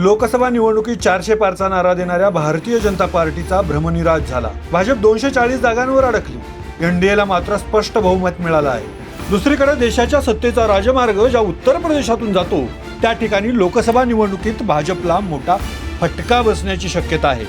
लोकसभा निवडणुकीत चारशे पारचा नारा देणाऱ्या भारतीय जनता पार्टीचा भ्रमनिराज झाला. भाजप दोनशे चाळीस जागांवर अडकली. एनडीएला मात्र स्पष्ट बहुमत मिळालं आहे. दुसरीकडे देशाच्या सत्तेचा राजमार्ग ज्या उत्तर प्रदेशातून जातो त्या ठिकाणी लोकसभा निवडणुकीत भाजपला मोठा फटका बसण्याची शक्यता आहे.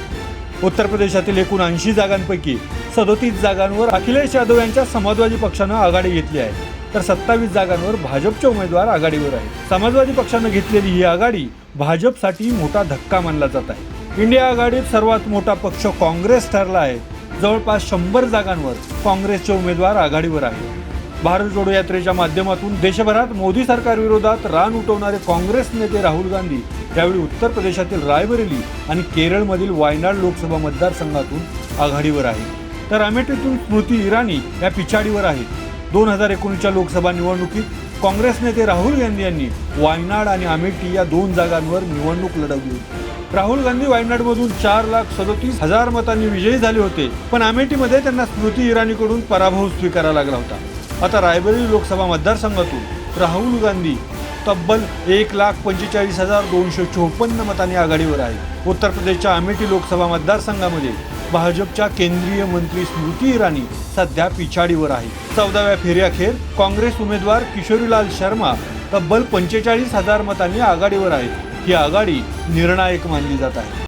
उत्तर प्रदेशातील एकूण ऐंशी जागांपैकी सदोतीस जागांवर अखिलेश यादव यांच्या समाजवादी पक्षानं आघाडी घेतली आहे. तर सत्तावीस जागांवर भाजपचे उमेदवार आघाडीवर आहेत. समाजवादी पक्षानं घेतलेली ही आघाडी भाजपसाठी मोठा धक्का मानला जात आहे. इंडिया आघाडीत सर्वात मोठा पक्ष काँग्रेस ठरला आहे. जवळपास शंभर जागांवर काँग्रेसचे उमेदवार आघाडीवर आहेत. भारत जोडो यात्रेच्या माध्यमातून देशभरात मोदी सरकार विरोधात रान उठवणारे काँग्रेस नेते राहुल गांधी यावेळी उत्तर प्रदेशातील रायबरेली आणि केरळमधील वायनाड लोकसभा मतदारसंघातून आघाडीवर आहे. तर अमेठीतून स्मृती इराणी या पिछाडीवर आहेत. दोन हजार एकोणीसच्या लोकसभा निवडणुकीत काँग्रेस नेते राहुल गांधी यांनी वायनाड आणि अमेठी या दोन जागांवर निवडणूक लढवली होती. राहुल गांधी वायनाडमधून चार लाख सदोतीस हजार मतांनी विजयी झाले होते पण अमेठीमध्ये त्यांना स्मृती इराणीकडून पराभव स्वीकारावा लागला होता. आता रायबरेली लोकसभा मतदारसंघातून राहुल गांधी तब्बल एक लाख पंचेचाळीस हजार दोनशे चोपन्न मतांनी आघाडीवर आहे उत्तर प्रदेशच्या अमेठी लोकसभा मतदारसंघामध्ये भाजपच्या केंद्रीय मंत्री स्मृती इराणी सध्या पिछाडीवर आहे चौदाव्या फेरीअखेर काँग्रेस उमेदवार किशोरीलाल शर्मा तब्बल पंचेचाळीस हजार मतांनी आघाडीवर आहेत. ही आघाडी निर्णायक मानली जात आहे.